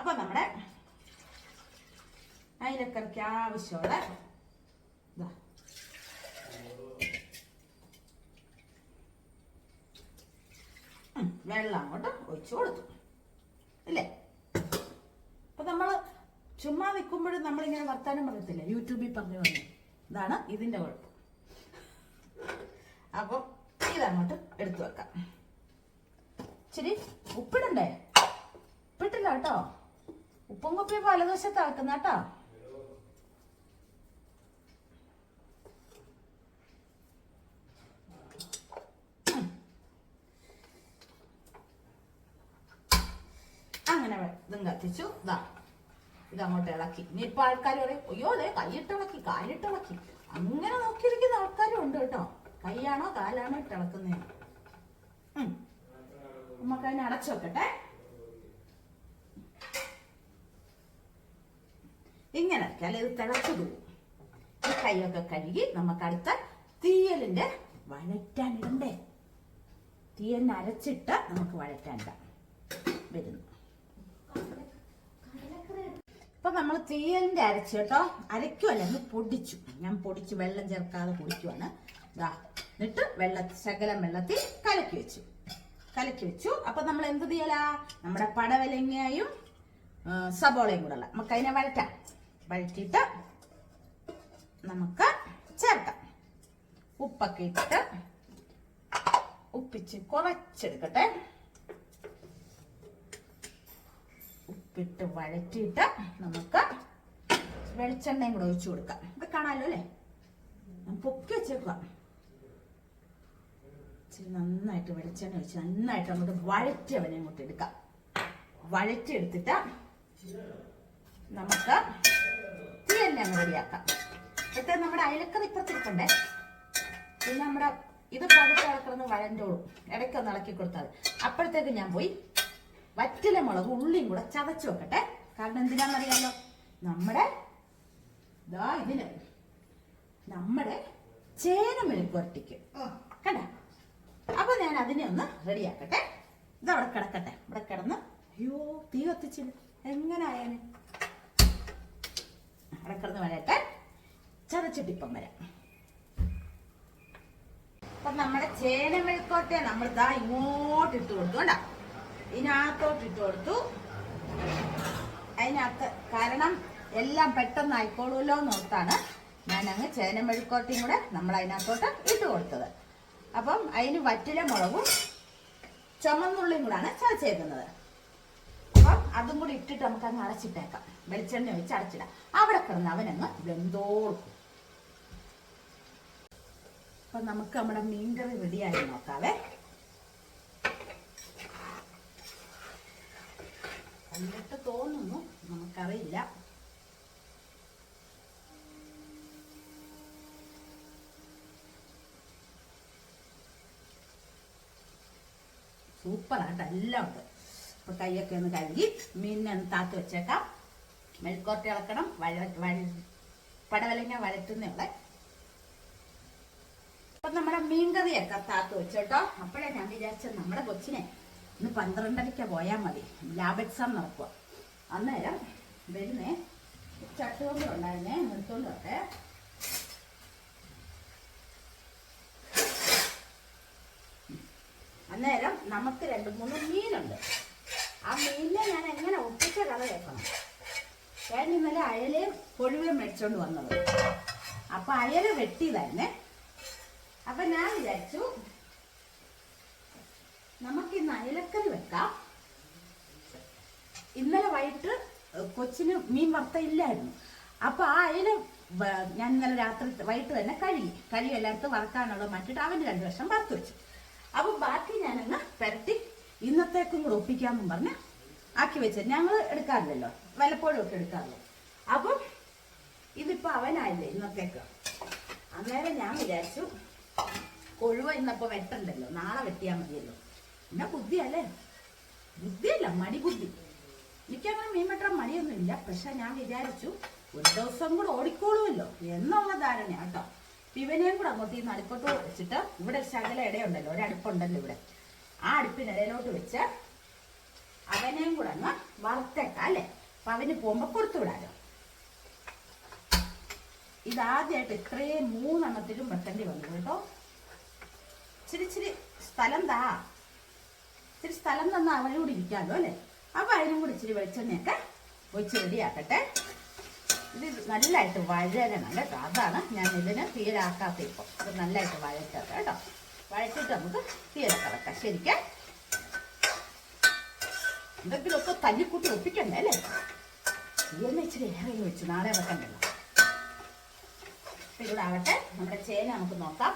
അപ്പൊ നമ്മുടെ അയിലക്കറിക്ക് ആവശ്യമുള്ള വെള്ളം അങ്ങോട്ട് ഒഴിച്ചു കൊടുത്തു. ഇല്ലേ? അപ്പൊ നമ്മൾ ചുമ്മാ നിൽക്കുമ്പോഴും നമ്മളിങ്ങനെ വർത്താനം പറയത്തില്ല? യൂട്യൂബിൽ പറഞ്ഞു വന്നു. ഇതാണ് ഇതിന്റെ കുഴപ്പം. അപ്പൊ ഇതങ്ങോട്ട് എടുത്തു വെക്കാം. ശരി ഉപ്പിടണ്ടേ? ഉപ്പിട്ടില്ല കേട്ടോ? ഉപ്പും കുപ്പി വലതുവശത്ത് ആക്കുന്ന കേട്ടോ അങ്ങനെ ഇതും കത്തിച്ചു. ഇതാ ഇതങ്ങോട്ട് ഇളക്കി. ഇനിയിപ്പൊ ആൾക്കാർ പറയും അയ്യോ അതെ കൈയിട്ടിളക്കി കാലിട്ടിളക്കി അങ്ങനെ നോക്കിയിരിക്കുന്ന ആൾക്കാരും ഉണ്ട് കേട്ടോ. കൈയാണോ കാലാണോ ഇട്ടിളക്കുന്നതിന് നമുക്കതിനെ നമുക്ക് അടച്ചു വെക്കട്ടെ. ഇങ്ങനെ വെച്ചാൽ ഇത് തിളച്ചു പോകും ഈ കൈയൊക്കെ കഴുകി നമുക്ക് അടുത്ത വഴറ്റാനിടണ്ടേ തീയലിന് അരച്ചിട്ട് നമുക്ക് വഴറ്റാനിടാം വരുന്നു. ഇപ്പൊ നമ്മൾ തീയലിന്റെ അരച്ചു കേട്ടോ അരക്കുമല്ല ഒന്ന് പൊടിച്ചു. ഞാൻ പൊടിച്ചു വെള്ളം ചേർക്കാതെ പൊടിക്കുവാണ്. എന്നിട്ട് വെള്ള ശകലം വെള്ളത്തിൽ കലക്കി വെച്ചു. കലക്കി വെച്ചു. അപ്പൊ നമ്മൾ എന്ത് ചെയ്യലാ നമ്മുടെ പടവലങ്ങയും ആ, സബോളയും കൂടെ നമുക്ക് അതിനെ വഴറ്റാം. വഴറ്റിയിട്ട് നമുക്ക് ചേർക്കാം. ഉപ്പൊക്കെ ഇട്ടിട്ട് ഉപ്പിച്ച് കുറച്ചെടുക്കട്ടെ. ഉപ്പിട്ട് വഴറ്റിയിട്ട് നമുക്ക് വെളിച്ചെണ്ണയും കൂടെ ഒഴിച്ചു കൊടുക്കാം. ഇത് കാണാമല്ലോ അല്ലേ? പൊക്കി വെച്ചേക്കുക ഇച്ചിരി നന്നായിട്ട് വെളിച്ചെണ്ണ ഒഴിച്ച് നന്നായിട്ട് നമുക്ക് വഴറ്റി അവനെ അങ്ങോട്ട് എടുക്കാം. വഴറ്റി എടുത്തിട്ട് നമുക്ക് തീയന്നെ അങ്ങ് റെഡിയാക്കാം. ഇപ്പോഴത്തെ നമ്മുടെ അയലക്കറി ഇപ്പുറത്തിരിപ്പുണ്ടേ. പിന്നെ നമ്മുടെ ഇത് പതുക്കെ ഇളക്കണമെന്ന് വഴണ്ടോളും ഇടയ്ക്കൊന്ന് ഇളക്കി കൊടുത്താൽ. അപ്പോഴത്തേക്ക് ഞാൻ പോയി വറ്റില മുളക് ഉള്ളിയും കൂടെ ചതച്ചു വെക്കട്ടെ. കാരണം എന്തിനാണെന്നറിയാലോ നമ്മുടെ ഇതിന് നമ്മുടെ ചേന മെഴുക്കുവരട്ടിക്ക് കണ്ട? അപ്പൊ ഞാൻ അതിനെ ഒന്ന് റെഡിയാക്കട്ടെ. ഇതവിടെ കിടക്കട്ടെ. ഇവിടെ കിടന്ന് അയ്യോ തീ കത്തിച്ചില്ല. എങ്ങനെ ആയാലും. അവിടെ കിടന്ന് വരട്ടെ. ചതച്ചിട്ടിപ്പം വരാം. അപ്പൊ നമ്മുടെ ചേന മെഴുക്കോട്ടെ നമ്മൾ ഇതാ ഇങ്ങോട്ട് ഇട്ട് കൊടുത്തു കണ്ട? ഇതിനകത്തോട്ട് ഇട്ട് കൊടുത്തു. അതിനകത്ത് കാരണം എല്ലാം പെട്ടെന്ന് ആയിക്കോളൂല്ലോ എന്നോർത്താണ് ഞാൻ അങ്ങ് ചേന മെഴുക്കോട്ടയും കൂടെ നമ്മൾ അതിനകത്തോട്ട് ഇട്ട് കൊടുത്തത്. അപ്പം അതിന് വറ്റില മുളകും ചുമന്നുള്ളിയും കൂടാണ് ചതച്ചേക്കുന്നത്. അപ്പം അതും കൂടി ഇട്ടിട്ട് നമുക്ക് അങ്ങ് അടച്ചിട്ടേക്കാം. വെളിച്ചെണ്ണ ഒഴിച്ച് അടച്ചിടാം. അവിടെ കിടന്ന് അവനങ്ങ് വെന്തോളും. അപ്പൊ നമുക്ക് നമ്മുടെ മീൻകറി റെഡിയായി നോക്കാവേ. എന്നിട്ട് തോന്നുന്നു നമുക്കറിയില്ല. സൂപ്പറായിട്ട് എല്ലാം ഉണ്ട്. അപ്പൊ കൈയൊക്കെ ഒന്ന് കഴുകി മീനിനെ ഒന്ന് താത്തു വെച്ചേക്കാം. മെഴുക്കോട്ടി ഇളക്കണം വഴ പടവലങ്ങ വഴറ്റുന്നുള്ള അപ്പൊ നമ്മുടെ മീൻകറിയൊക്കെ താത്ത് വെച്ചു കേട്ടോ. അപ്പോഴേ ഞാൻ വിചാരിച്ചത് നമ്മുടെ കൊച്ചിനെ ഇന്ന് പന്ത്രണ്ടരയ്ക്ക് പോയാൽ മതി. ലാബ് എക്സാം നടക്കുക അന്നേരം വരുന്നേ ചട്ടുകൊണ്ട് ഉണ്ടായിരുന്നേ അന്നേരം നമുക്ക് രണ്ട് മൂന്ന് മീനുണ്ട്. ആ മീനിനെ ഞാൻ എങ്ങനെ ഒപ്പിച്ച കഥ കേൾക്കണം ഞാൻ ഇന്നലെ അയലയും കൊഴുവയും മേടിച്ചോണ്ട് വന്നത്. അപ്പൊ അയല വെട്ടിയതായിരുന്നേ അപ്പൊ ഞാൻ വിചാരിച്ചു നമുക്ക് ഇന്ന് അയലക്കറി വെക്കാം. ഇന്നലെ വൈകിട്ട് കൊച്ചിന് മീൻ വറുത്ത ഇല്ലായിരുന്നു. അപ്പൊ ആ അയല ഞാൻ ഇന്നലെ രാത്രി വൈകിട്ട് തന്നെ കഴുകി. കഴുകി എല്ലായിടത്തും വറുക്കാനുള്ളത് മറ്റിട്ട് അവന് രണ്ടു വർഷം വറുത്തു വെച്ചു. അപ്പൊ ബാക്കി ഞാനങ്ങ് പരത്തി ഇന്നത്തേക്കും കൂടെ ഒപ്പിക്കാമെന്നും പറഞ്ഞ് ആക്കി വെച്ചത്. ഞങ്ങൾ എടുക്കാറില്ലല്ലോ. വല്ലപ്പോഴും ഒക്കെ എടുക്കാറുള്ളൂ അപ്പം ഇതിപ്പോ അവനായില്ലേ ഇന്നത്തേക്ക്? അന്നേരം ഞാൻ വിചാരിച്ചു കൊഴുവ ഇന്നപ്പോ വെട്ടണ്ടല്ലോ നാളെ വെട്ടിയാൽ മതിയല്ലോ. എന്നാ ബുദ്ധിയല്ലേ? ബുദ്ധിയല്ല മടി ബുദ്ധി. എനിക്കങ്ങനെ മീൻ വെട്ടാൻ മടിയൊന്നും ഇല്ല പക്ഷെ ഞാൻ വിചാരിച്ചു ഒരു ദിവസം കൂടെ ഓടിക്കോളുമല്ലോ എന്നുള്ള ധാരണ കേട്ടോ ഇവനെയും കൂടെ അങ്ങോട്ട് ഈ നടുക്കോട്ട് വെച്ചിട്ട് ഇവിടെ ശകല ഇടയുണ്ടല്ലോ ഒരു ഇവിടെ. ആ അടുപ്പിനിടയിലോട്ട് വെച്ച് അവനെയും കൂടെ അങ്ങ് വറുത്തേക്കാം അല്ലേ? അപ്പൊ അവന് പോകുമ്പോ കൊടുത്തു വിടാലോ. ഇതാദ്യമായിട്ട് ഇത്രയും മൂന്നെണ്ണത്തിലും വെട്ടേണ്ടി വന്നു കേട്ടോ. ഇച്ചിരി ഇച്ചിരി സ്ഥലം താ. ഇച്ചിരി സ്ഥലം തന്നാൽ കൂടി ഇരിക്കാമല്ലോ അല്ലേ? അപ്പൊ അതിനും കൂടി ഇച്ചിരി വെളിച്ചെണ്ണയൊക്കെ ഒഴിച്ച് റെഡിയാക്കട്ടെ. ഇത് നല്ലതായിട്ട് വഴരണം കേട്ടോ. അതാണ് ഞാൻ ഇതിന് തീരാക്കാത്ത ഇപ്പം. ഇത് നല്ലതായിട്ട് വഴറ്റട്ടെ കേട്ടോ. വഴറ്റിട്ട് നമുക്ക് തീരൊക്കെ വെക്കാം ശരിക്കും? എന്തെങ്കിലുമൊക്കെ തല്ലിക്കൂട്ടി ഒപ്പിക്കണ്ടേ അല്ലേ? തീർന്ന ഇച്ചിരി ഏറെ വെച്ച്. നാളെ വെക്കണ്ടല്ലോ അപ്പം ഇവിടെ ആവട്ടെ നമ്മുടെ ചേന നമുക്ക് നോക്കാം.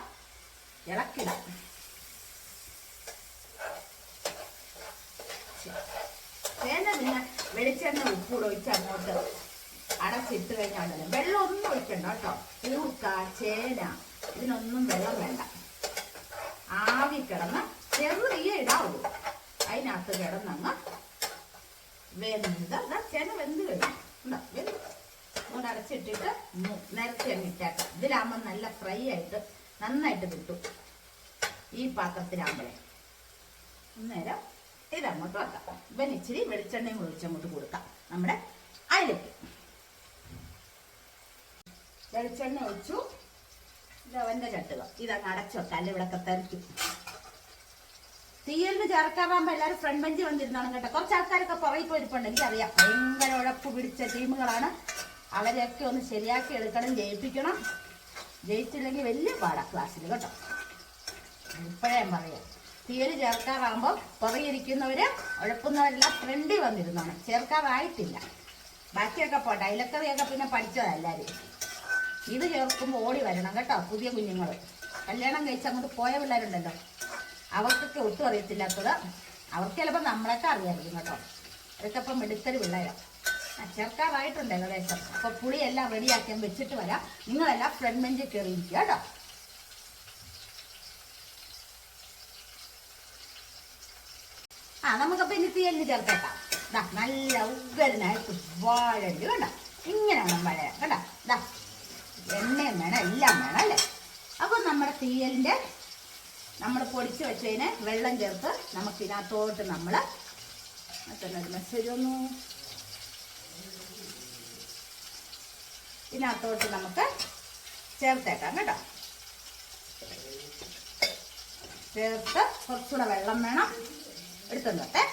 ഇളക്കിടാം. ചേന പിന്നെ വെളിച്ചെണ്ണ ഉപ്പൂടെ ഒഴിച്ച് അങ്ങോട്ട് അടച്ചിട്ട് കഴിഞ്ഞാൽ വെള്ളം ഒന്നും ഒഴിക്കണ്ട കേട്ടോ. കൂർക്ക ചേന ഇതിനൊന്നും വെള്ളം വേണ്ട. ആവി കിടന്ന് ചെറിയ ഇടാവുള്ളൂ. അതിനകത്ത് കിടന്നങ്ങ് വെന്ത് ചേന വെന്ത് കഴിഞ്ഞു. ഉണ്ടോ? നേരത്തെ അങ്ങ് ഇതിലാകുമ്പോൾ നല്ല ഫ്രൈ ആയിട്ട് നന്നായിട്ട് കിട്ടും. ഈ പാത്രത്തിലാകുമ്പോഴേ അന്നേരം ഇതങ്ങോട്ട് വെക്കാം. ഇവൻ ഇച്ചിരി വെളിച്ചെണ്ണയും ഒഴിച്ചങ്ങോട്ട് കൊടുക്കാം. നമ്മുടെ അയിലേക്ക് വെളിച്ചെണ്ണ ഒഴിച്ചു. ഇത് ചട്ടുക. ഇതങ്ങ് അടച്ചു വെക്കാം. അല്ലെ ഇവിടെ തെറിക്കും തീയലിന് ചേർക്കാറാകുമ്പോ എല്ലാരും ഫ്രണ്ട് ബെഞ്ച് വന്നിരുന്നാണ് കേട്ടോ. കുറച്ച് ആൾക്കാരൊക്കെ പുറകിൽ പോയിരിപ്പുണ്ട് എനിക്കറിയാം. ഭയങ്കര ഉഴപ്പ് പിടിച്ച ടീമുകളാണ്. അവരെയൊക്കെ ഒന്ന് ശരിയാക്കി എടുക്കണം ജയിപ്പിക്കണം. ജയിച്ചില്ലെങ്കിൽ വലിയ പാടാ ക്ലാസ്സിൽ കേട്ടോ. ഇപ്പോഴേ പറയാം. തീയൽ ചേർക്കാറാകുമ്പോൾ പുറകിരിക്കുന്നവര് ഉഴപ്പുന്നവരെല്ലാം ഫ്രണ്ടിൽ വന്നിരുന്നാണ്. ചേർക്കാറായിട്ടില്ല. ബാക്കിയൊക്കെ പോട്ടെ അയിലക്കറിയൊക്കെ പിന്നെ പഠിച്ചതാ എല്ലാവരും ഇത് ചേർക്കുമ്പോൾ ഓടി വരണം കേട്ടോ പുതിയ കുഞ്ഞുങ്ങൾ കല്യാണം കഴിച്ച് അങ്ങോട്ട് പോയ പിള്ളേരുണ്ടല്ലോ. അവർക്കൊക്കെ ഒട്ടും അറിയത്തില്ലാത്തത് അവർക്ക് ചിലപ്പോൾ നമ്മളൊക്കെ അറിയാമായിരിക്കും കേട്ടോ. അതൊക്കെ ഇപ്പം മിടുക്കര് പിള്ളേരാണ് ചേർക്കാറായിട്ടുണ്ട് ഏകദേശം അപ്പോൾ പുളിയെല്ലാം റെഡിയാക്കാൻ വെച്ചിട്ട് വരാം. നിങ്ങളെല്ലാം ഫ്രണ്ട് ബെഞ്ചിൽ കയറിയിരിക്കുക കേട്ടോ. ആ നമുക്കപ്പോൾ ഇനി തീയലിന് ചേർത്തേക്കാം. ദാ നല്ല ഉഗ്രനായിട്ട് വാഴണ്ട് കണ്ടോ? ഇങ്ങനെ വേണം വാഴ കണ്ടോ? ദാ എണ്ണയും വേണം എല്ലാം വേണം അല്ലേ? അപ്പോൾ നമ്മുടെ തീയലിന്റെ നമ്മൾ പൊടിച്ച് വെച്ചതിന് വെള്ളം ചേർത്ത് നമുക്ക് ഇതിനകത്തോട്ട് നമ്മൾ മറ്റൊരു മെസ്സേജ് വന്നു. ഇതിനകത്തോട്ട് നമുക്ക് ചേർത്തേക്കാം കേട്ടോ. ചേർത്ത് കുറച്ചുകൂടെ വെള്ളം വേണം. എടുത്തോട്ടെ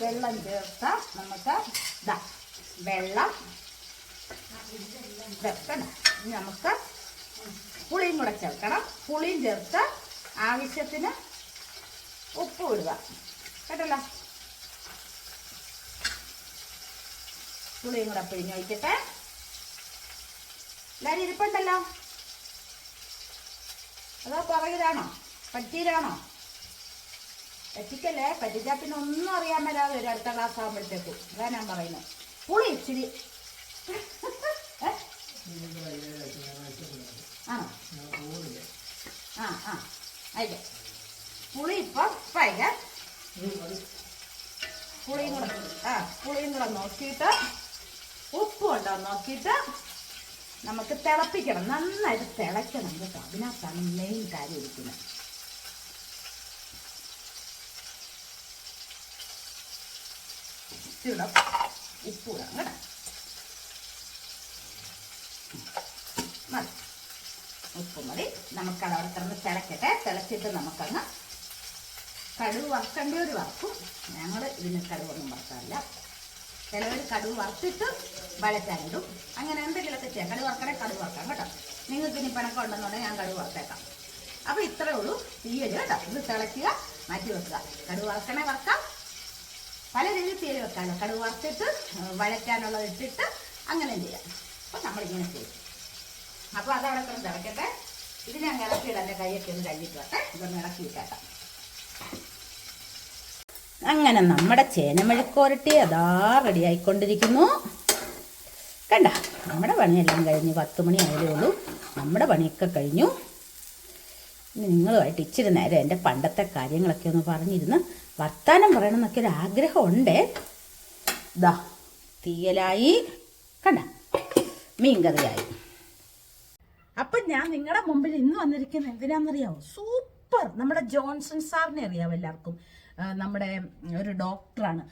വെള്ളം ചേർത്ത നമുക്ക് ഇതാ വെള്ളം വെക്കണം. ഇനി നമുക്ക് പുളിയും കൂടെ ചേർക്കണം. പുളിയും ചേർത്ത് ആവശ്യത്തിന് ഉപ്പ് ഇടുക. കേട്ടല്ലോ? പുളിയും കൂടെ പിഴിഞ്ഞ് വയ്ക്കട്ടെ എല്ലാവരും ഇരിപ്പുണ്ടല്ലോ? അതോ പുറകിലാണോ? പറ്റീരാണോ പറ്റിക്കല്ലേ പറ്റിച്ചാൽ പിന്നെ ഒന്നും അറിയാൻ മേലാതെ വരും അടുത്ത ക്ലാസ് ആകുമ്പോഴത്തേക്കും അതാ ഞാൻ പറയുന്നത് പുളി ഇച്ചിരി. പുളി ഇപ്പം ഇപ്പം പുളിയും കൂടെ ആ പുളിയും കൂടെ നോക്കിയിട്ട് ഉപ്പും ഉണ്ടോ നോക്കിയിട്ട് നമുക്ക് തിളപ്പിക്കണം. നന്നായിട്ട് തിളയ്ക്കണം കേട്ടോ. അതിനകത്താണ് മെയിൻ കാര്യം ഇരിക്കുന്നത്. ഉപ്പ് ഇടാം മതി. ഉപ്പ് മതി നമുക്കത് അവിടെ കിടന്ന് തിളക്കട്ടെ. തിളച്ചിട്ട് നമുക്കങ്ങ് കടുവ് വറുക്കേണ്ടവർ വറുക്കും ഞങ്ങൾ ഇതിന് കടുവൊന്നും വറുക്കാറില്ല. ചിലവർ കടുവ് വറുത്തിട്ട് വഴറ്റാനിടും അങ്ങനെ എന്തെങ്കിലുമൊക്കെ ചെയ്യാം. കടുവ് വറുക്കണേ കടുവ് വറുക്കാം കേട്ടോ. നിങ്ങൾക്ക് ഇനി പിണക്കം ഉണ്ടെന്നുണ്ടെങ്കിൽ ഞാൻ കടുവ് വറുത്തേക്കാം. അപ്പോൾ ഇത്രയേ ഉള്ളൂ. തീയൽ കേട്ടോ. ഇത് തിളയ്ക്കുക മാറ്റി വെക്കുക. കടുവ് വറുക്കണേ വറുക്കാം. പല രീതിയിൽ തീയൽ വെക്കാമല്ലോ കടുക് വറുത്തിട്ട് വഴറ്റാനുള്ളത് ഇട്ടിട്ട് അങ്ങനെ ചെയ്യാം. അപ്പോൾ നമ്മളിങ്ങനെ ചെയ്യും. അപ്പോൾ അതവിടെ കിടന്ന് തിളക്കട്ടെ. ഇതിനെ അങ്ങ് ഇളക്കിയിടാം എന്റെ കൈയൊക്കെ ഒന്ന് കഴിഞ്ഞിട്ട് വട്ടെ ഇതൊന്ന് ഇളക്കി വിട്ടാട്ടെ അങ്ങനെ നമ്മുടെ ചേനമെഴുക്കോരട്ടി അതാ റെഡി ആയിക്കൊണ്ടിരിക്കുന്നു കണ്ട നമ്മുടെ പണിയെല്ലാം കഴിഞ്ഞു പത്ത് മണി ആയതേ ഉള്ളൂ. നമ്മുടെ പണിയൊക്കെ കഴിഞ്ഞു. നിങ്ങളുമായിട്ട് ഇച്ചിരി നേരം എന്റെ പണ്ടത്തെ കാര്യങ്ങളൊക്കെ ഒന്ന് പറഞ്ഞിരുന്ന് വർത്താനം പറയണം എന്നൊക്കെ ഒരു ആഗ്രഹമുണ്ട്. ദാ തീയലായി. കണ്ട മീൻകറിയായി അപ്പം ഞാൻ നിങ്ങളുടെ മുമ്പിൽ ഇന്ന് വന്നിരിക്കുന്നത് എന്തിനാണെന്നറിയാമോ സൂപ്പർ. നമ്മുടെ ജോൺസൺ സാറിനെ അറിയാമോ എല്ലാവർക്കും? നമ്മുടെ ഒരു ഡോക്ടറാണ്.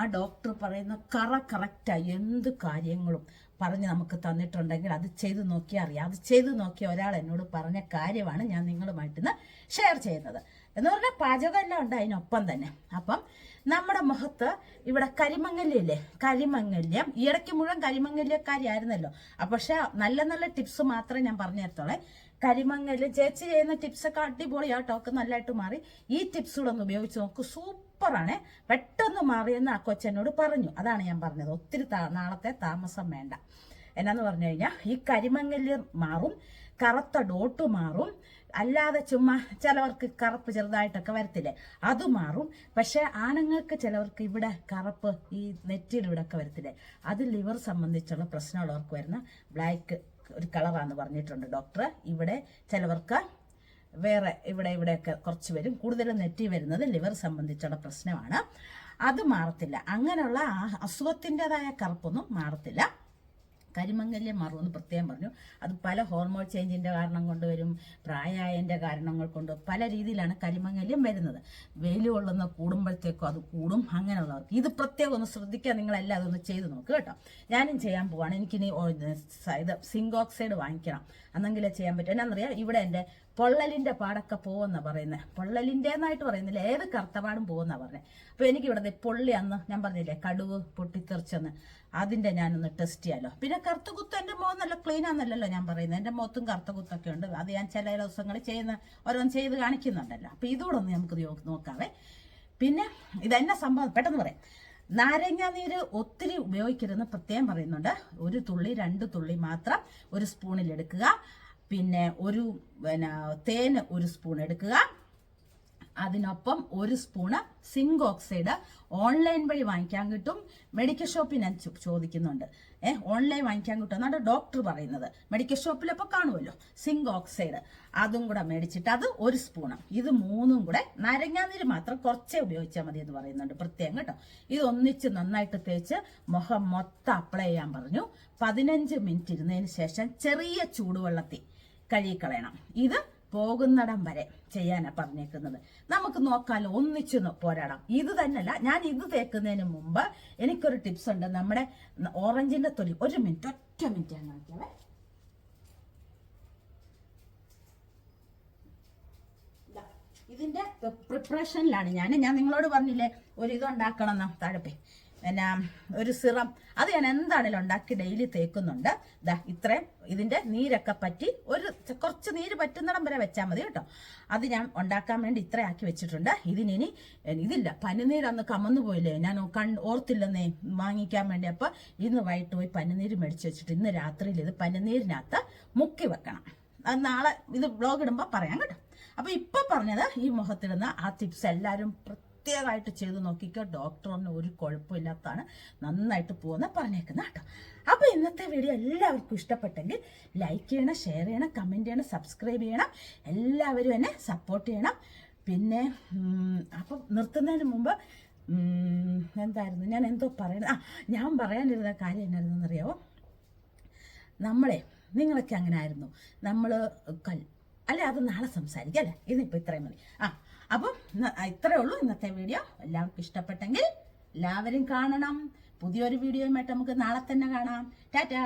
ആ ഡോക്ടർ പറയുന്ന കറ കറക്റ്റായി എന്ത് കാര്യങ്ങളും പറഞ്ഞ് നമുക്ക് തന്നിട്ടുണ്ടെങ്കിൽ അത് ചെയ്ത് നോക്കിയാൽ അറിയാം. അത് ചെയ്ത് നോക്കിയ ഒരാൾ എന്നോട് പറഞ്ഞ കാര്യമാണ് ഞാൻ നിങ്ങളുമായിട്ട് ഇന്ന് ഷെയർ ചെയ്യുന്നത്. എന്ന് പറഞ്ഞാൽ പാചകമെല്ലാം ഉണ്ട് അതിനൊപ്പം തന്നെ. അപ്പം നമ്മുടെ മുഖത്ത് ഇവിടെ കരിമങ്ങല്യല്ലേ? കരിമങ്ങല്യം. ഇടയ്ക്ക് മുഴുവൻ കരിമങ്ങല്യക്കാരിയായിരുന്നല്ലോ. പക്ഷെ നല്ല നല്ല ടിപ്സ് മാത്രമേ ഞാൻ പറഞ്ഞു തരത്തോളേ കരിമങ്ങല്യം ചേച്ചി ചെയ്യുന്ന ടിപ്സ് ഒക്കെ അടിപൊളിയാട്ടോ ടോക്ക് നല്ലതായിട്ട് മാറി. ഈ ടിപ്സ് കൂടെ ഒന്ന് ഉപയോഗിച്ച് നോക്ക്. സൂപ്പറാണ്. പെട്ടെന്ന് മാറിയെന്ന് ആ കൊച്ചനോട് പറഞ്ഞു. അതാണ് ഞാൻ പറഞ്ഞത്. ഒത്തിരി നാളത്തെ താമസം വേണ്ട. എന്നാന്ന് പറഞ്ഞു കഴിഞ്ഞാൽ ഈ കരിമങ്ങല്യം മാറും കറുത്ത ഡോട്ട് മാറും അല്ലാതെ ചുമ്മാ ചിലവർക്ക് കറുപ്പ് ചെറുതായിട്ടൊക്കെ വരത്തില്ലേ? അത് മാറും. പക്ഷെ ആണുങ്ങൾക്ക് ചിലവർക്ക് ഇവിടെ കറുപ്പ് ഈ നെറ്റിയുടെ ഇവിടെ ഒക്കെ വരത്തില്ലേ? അത് ലിവർ സംബന്ധിച്ചുള്ള പ്രശ്നമുള്ളവർക്ക് വരുന്ന ബ്ലാക്ക് ഒരു കളറാന്ന് പറഞ്ഞിട്ടുണ്ട് ഡോക്ടർ ഇവിടെ ചിലവർക്ക് വേറെ ഇവിടെ ഇവിടെയൊക്കെ കുറച്ച് വരും. കൂടുതലും നെറ്റി വരുന്നത് ലിവർ സംബന്ധിച്ചുള്ള പ്രശ്നമാണ്. അത് മാറത്തില്ല. അങ്ങനെയുള്ള അസുഖത്തിന്റെതായ കറുപ്പൊന്നും മാറത്തില്ല. കരിമംഗല്യം മാറുമെന്ന് പ്രത്യേകം പറഞ്ഞു. അത് പല ഹോർമോൺ ചേഞ്ചിന്റെ കാരണം കൊണ്ട് വരും പ്രായായന്റെ കാരണങ്ങൾ കൊണ്ട് പല രീതിയിലാണ് കരിമങ്ങല്യം വരുന്നത്. വെയിൽ കൊള്ളുന്ന കൂടുമ്പോഴത്തേക്കും അത് കൂടും. അങ്ങനെയുള്ളവർക്ക് ഇത് പ്രത്യേകം ഒന്ന് ശ്രദ്ധിക്കുക. നിങ്ങളെല്ലാം അതൊന്ന് ചെയ്ത് നോക്കുക കേട്ടോ. ഞാനും ചെയ്യാൻ പോവാണ്. എനിക്കിനി ഇത് സിങ്ക് ഓക്സൈഡ് വാങ്ങിക്കണം. അന്നെങ്കിലേ ചെയ്യാൻ പറ്റും. എന്നാന്നറിയാം ഇവിടെ എന്റെ പൊള്ളലിന്റെ പാടൊക്കെ പോകുന്ന പറയുന്നത്. പൊള്ളലിന്റെന്നായിട്ട് പറയുന്നില്ല. ഏത് കറുത്തപാടും പോകുന്ന പറഞ്ഞത് അപ്പോൾ എനിക്കിവിടെ പൊള്ളി അന്ന് ഞാൻ പറഞ്ഞില്ലേ കടുവ് പൊട്ടിത്തെറിച്ചെന്ന്. അതിന്റെ ഞാനൊന്ന് ടെസ്റ്റ് ചെയ്യാലോ. പിന്നെ കറുത്ത കുത്ത് എന്റെ മുഖം നല്ല ക്ലീൻ ആണെന്നല്ലല്ലോ ഞാൻ പറയുന്നത്. എന്റെ മുഖത്തും കറുത്ത കുത്തൊക്കെ ഉണ്ട്. അത് ഞാൻ ചില ദിവസങ്ങൾ ചെയ്യുന്ന ഓരോന്ന് ചെയ്ത് കാണിക്കുന്നുണ്ടല്ലോ. അപ്പോൾ ഇതുകൂടെ ഒന്ന് നമുക്ക് നോക്കാവേ. പിന്നെ ഇതെന്നെ സംഭവം? പെട്ടെന്ന് പറയാം. നാരങ്ങ നീര് ഒത്തിരി ഉപയോഗിക്കരുതെന്ന് പ്രത്യേകം പറയുന്നുണ്ട്. ഒരു തുള്ളി രണ്ട് തുള്ളി മാത്രം ഒരു സ്പൂണിൽ എടുക്കുക. പിന്നെ ഒരു പിന്നെ തേന് ഒരു സ്പൂൺ എടുക്കുക. അതിനൊപ്പം ഒരു സ്പൂണ് സിങ്ക് ഓക്സൈഡ് ഓൺലൈൻ വഴി വാങ്ങിക്കാൻ കിട്ടും. മെഡിക്കൽ ഷോപ്പിൽ ഞാൻ ചോദിക്കുന്നുണ്ട്. ഏഹ് ഓൺലൈൻ വാങ്ങിക്കാൻ കിട്ടും എന്നാണ് ഡോക്ടർ പറയുന്നത്. മെഡിക്കൽ ഷോപ്പിലപ്പോൾ കാണുമല്ലോ സിങ്ക് ഓക്സൈഡ്. അതും കൂടെ മേടിച്ചിട്ട് അത് ഒരു സ്പൂണ്. ഇത് മൂന്നും കൂടെ നരങ്ങാനീര് മാത്രം കുറച്ചേ ഉപയോഗിച്ചാൽ മതി എന്ന് പറയുന്നുണ്ട്. പ്രത്യേകം കേട്ടോ. ഇത് ഒന്നിച്ച് നന്നായിട്ട് തേച്ച് മുഖം മൊത്തം അപ്ലൈ ചെയ്യാൻ പറഞ്ഞു. പതിനഞ്ച് മിനിറ്റ് ഇരുന്നതിന് ശേഷം ചെറിയ ചൂടുവെള്ളത്തിൽ കഴുകിക്കളയണം. ഇത് പോകുന്നിടം വരെ ചെയ്യാനാ പറഞ്ഞേക്കുന്നത്. നമുക്ക് നോക്കാലോ ഒന്നിച്ചു പോരാടാം. ഇത് തന്നെയല്ല ഞാൻ ഇത് തേക്കുന്നതിന് മുമ്പ് എനിക്കൊരു ടിപ്സ് ഉണ്ട്. നമ്മുടെ ഓറഞ്ചിന്റെ തൊലി ഒരു മിനിറ്റ് ഒറ്റ മിനിറ്റ് ഞാൻ കാണിക്കാവേ ഇതിന്റെ പ്രിപ്പറേഷനിലാണ് ഞാൻ. ഞാൻ നിങ്ങളോട് പറഞ്ഞില്ലേ ഒരു ഇത് ഉണ്ടാക്കണം എന്നാ താഴെ പിന്നെ ഒരു സിറം. അത് ഞാൻ എന്താണെങ്കിലും ഉണ്ടാക്കി ഡെയിലി തേക്കുന്നുണ്ട്. ദാ ഇത്രയും. ഇതിന്റെ നീരൊക്കെ പറ്റി ഒരു കുറച്ച് നീര് പറ്റുന്നിടം വരെ വെച്ചാൽ മതി കേട്ടോ. അത് ഞാൻ ഉണ്ടാക്കാൻ വേണ്ടി ഇത്ര ആക്കി വെച്ചിട്ടുണ്ട്. ഇതിനി ഇതില്ല പനിനീര് അന്ന് കമന്നു പോയില്ലേ? ഞാൻ കൺ ഓർത്തില്ലെന്നേ വാങ്ങിക്കാൻ വേണ്ടി. അപ്പൊ ഇന്ന് വൈകിട്ട് പോയി പനിനീര് മേടിച്ച് വെച്ചിട്ട് ഇന്ന് രാത്രിയിൽ ഇത് പനിനീരിനകത്ത് മുക്കി വെക്കണം. അത് നാളെ ഇത് ബ്ലോഗ് ഇടുമ്പോൾ പറയാം കേട്ടോ. അപ്പൊ ഇപ്പൊ പറഞ്ഞത് ഈ മുഖത്തിടുന്ന ആ ടിപ്സ് എല്ലാവരും പ്രത്യേകമായിട്ട് ചെയ്ത് നോക്കിക്കോ. ഡോക്ടറിന് ഒരു കുഴപ്പമില്ലാത്തതാണ്. നന്നായിട്ട് പോകുന്ന പറഞ്ഞേക്കുന്ന കേട്ടോ. അപ്പൊ ഇന്നത്തെ വീഡിയോ എല്ലാവർക്കും ഇഷ്ടപ്പെട്ടെങ്കിൽ ലൈക്ക് ചെയ്യണം ഷെയർ ചെയ്യണം കമന്റ് ചെയ്യണം സബ്സ്ക്രൈബ് ചെയ്യണം. എല്ലാവരും എന്നെ സപ്പോർട്ട് ചെയ്യണം. പിന്നെ അപ്പൊ നിർത്തുന്നതിന് മുമ്പ് എന്തായിരുന്നു? ഞാൻ എന്തോ പറയുന്നത് ആ ഞാൻ പറയാനിരുന്ന കാര്യം എന്നായിരുന്നു അറിയാവോ നമ്മളെ നിങ്ങളൊക്കെ അങ്ങനെ ആയിരുന്നു നമ്മൾ കൽ അല്ലെ അത് നാളെ സംസാരിക്കാം അല്ലേ? ഇന്നിപ്പോൾ ഇത്രയും മതി. ആ അപ്പം ഇത്രേ ഇത്രയേ ഉള്ളൂ ഇന്നത്തെ വീഡിയോ എല്ലാവർക്കും ഇഷ്ടപ്പെട്ടെങ്കിൽ എല്ലാവരും കാണണം. പുതിയൊരു വീഡിയോയുമായിട്ട് നമുക്ക് നാളെ തന്നെ കാണാം. ടാറ്റാ!